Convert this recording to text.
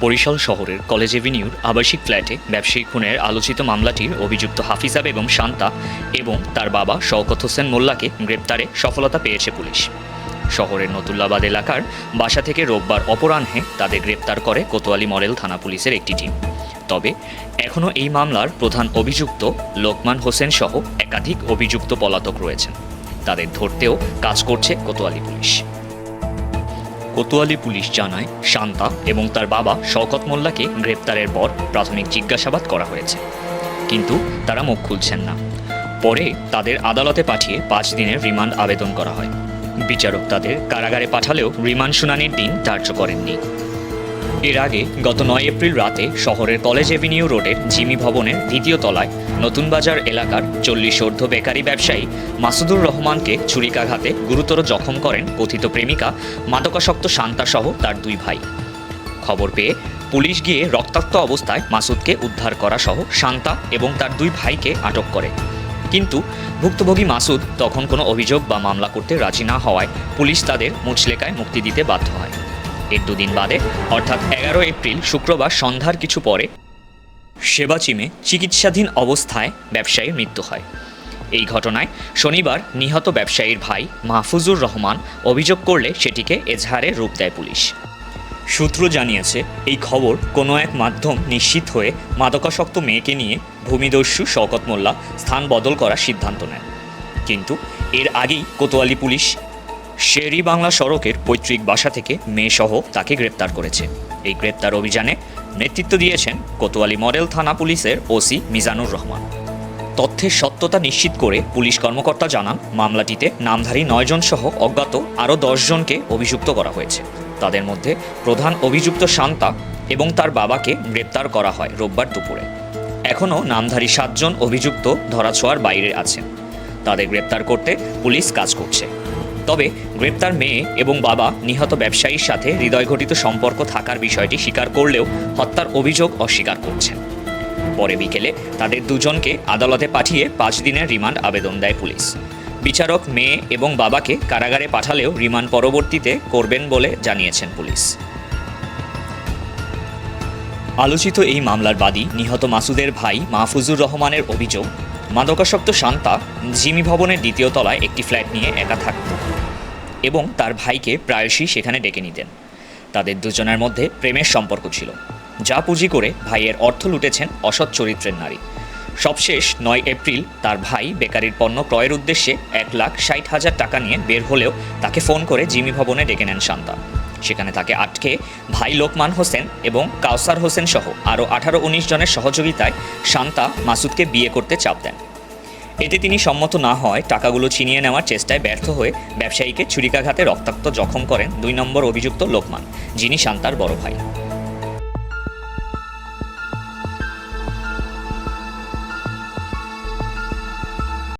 বরিশাল শহরের কলেজ এভিনিউর আবাসিক ফ্ল্যাটে ব্যবসায়ী খুনের আলোচিত মামলাটির অভিযুক্ত হাফিজা এবং শান্তা এবং তার বাবা শওকত হোসেন মোল্লাকে গ্রেপ্তারে সফলতা পেয়েছে পুলিশ। শহরের নতুল্লাবাদ এলাকার বাসা থেকে রোববার অপরাহ্নে তাদের গ্রেপ্তার করে কোতোয়ালি মডেল থানা পুলিশের একটি টিম। তবে এখনও এই মামলার প্রধান অভিযুক্ত লোকমান হোসেন সহ একাধিক অভিযুক্ত পলাতক রয়েছেন। তাদের ধরতেও কাজ করছে কোতোয়ালি পুলিশ। কোতোয়ালি পুলিশ জানায়, শান্তা এবং তার বাবা শওকত মোল্লাকে গ্রেপ্তারের পর প্রাথমিক জিজ্ঞাসাবাদ করা হয়েছে। কিন্তু তারা মুখ খুলছেন না। পরে তাদের আদালতে পাঠিয়ে পাঁচ দিনের রিমান্ড আবেদন করা হয়। বিচারক তাদের কারাগারে পাঠালেও রিমান্ড শুনানির দিন ধার্য করেননি। এর আগে গত নয় এপ্রিল রাতে শহরের কলেজ এভিনিউ রোডের জিমি ভবনের দ্বিতীয় তলায় নতুন বাজার এলাকার চল্লিশ ঊর্ধ্ব বেকারি ব্যবসায়ী মাসুদুর রহমানকে ছুরিকাঘাতে গুরুতর জখম করেন কথিত প্রেমিকা মাদকাসক্ত শান্তাসহ তার দুই ভাই। খবর পেয়ে পুলিশ গিয়ে রক্তাক্ত অবস্থায় মাসুদকে উদ্ধার করা সহ শান্তা এবং তার দুই ভাইকে আটক করে। কিন্তু ভুক্তভোগী মাসুদ তখন কোনো অভিযোগ বা মামলা করতে রাজি না হওয়ায় পুলিশ তাদের মুচলেকায় মুক্তি দিতে বাধ্য হয়। এর দুদিন বাদে, অর্থাৎ এগারো এপ্রিল, শুক্রবার সন্ধ্যার কিছু পরে সেবাচিমে চিকিৎসাধীন অবস্থায় ব্যবসায়ীর মৃত্যু হয়। এই ঘটনায় শনিবার নিহত ব্যবসায়ীর ভাই মাহফুজুর রহমান অভিযোগ করলে সেটিকে এজাহারে রূপ দেয় পুলিশ। সূত্র জানিয়েছে, এই খবর কোনো এক মাধ্যম নিশ্চিত হয়ে মাদকাসক্ত মেয়েকে নিয়ে ভূমিদস্যু শওকত মোল্লা স্থান বদল করার সিদ্ধান্ত নেন। কিন্তু এর আগেই কোতোয়ালি পুলিশ শেরি বাংলা সড়কের পৈতৃক বাসা থেকে মেয়েসহ তাকে গ্রেপ্তার করেছে। এই গ্রেপ্তার অভিযানে নেতৃত্ব দিয়েছেন কোতোয়ালি মডেল থানা পুলিশের ওসি মিজানুর রহমান। তথ্যের সত্যতা নিশ্চিত করে পুলিশ কর্মকর্তা জানান, মামলাটিতে নামধারী নয়জন সহ অজ্ঞাত আরও জনকে অভিযুক্ত করা হয়েছে। তাদের মধ্যে প্রধান অভিযুক্ত শান্তা এবং তার বাবাকে গ্রেপ্তার করা হয় রোববার দুপুরে। এখনও নামধারী সাতজন অভিযুক্ত ধরাছোঁয়ার বাইরে আছেন। তাদের গ্রেপ্তার করতে পুলিশ কাজ করছে। তবে গ্রেপ্তার মেয়ে এবং বাবা নিহত ব্যবসায়ীর সাথে হৃদয়ঘটিত সম্পর্ক থাকার বিষয়টি স্বীকার করলেও হত্যার অভিযোগ অস্বীকার করছেন। পরে বিকেলে তাদের দুজনকে আদালতে পাঠিয়ে পাঁচ দিনের রিমান্ড আবেদন দেয় পুলিশ। বিচারক মেয়ে এবং বাবাকে কারাগারে পাঠালেও রিমান্ড পরবর্তীতে করবেন বলে জানিয়েছেন পুলিশ। আলোচিত এই মামলার বাদী নিহত মাসুদের ভাই মাহফুজুর রহমানের অভিযোগ, মাদকাসক্ত শান্তা জিমি ভবনের দ্বিতীয় তলায় একটি ফ্ল্যাট নিয়ে একা থাকত। এবং তার ভাইকে প্রায়শই সেখানে ডেকে নিতেন। তাদের দুজনের মধ্যে প্রেমের সম্পর্ক ছিল। যা পুঁজি করে ভাইয়ের অর্থ লুটেছেন অসৎ চরিত্রের নারী। সবশেষ নয় এপ্রিল তার ভাই বেকারির পণ্য ক্রয়ের উদ্দেশ্যে এক লাখ ষাট হাজার টাকা নিয়ে বের হলেও তাকে ফোন করে জিমি ভবনে ডেকে নেন শান্তা। সেখানে তাকে আটকে ভাই লোকমান হোসেন এবং কাউসার হোসেন সহ আরও আঠারো উনিশ জনের সহযোগিতায় শান্তা মাসুদকে বিয়ে করতে চাপ দেন। এতে তিনি সম্মত না হয় টাকাগুলো ছিনিয়ে নেওয়ার চেষ্টায় ব্যর্থ হয়ে ব্যবসায়ীকে ছুরিকাঘাতে রক্তাক্ত জখম করেন দুই নম্বর অভিযুক্ত লোকমান, যিনি শান্তার বড় ভাই।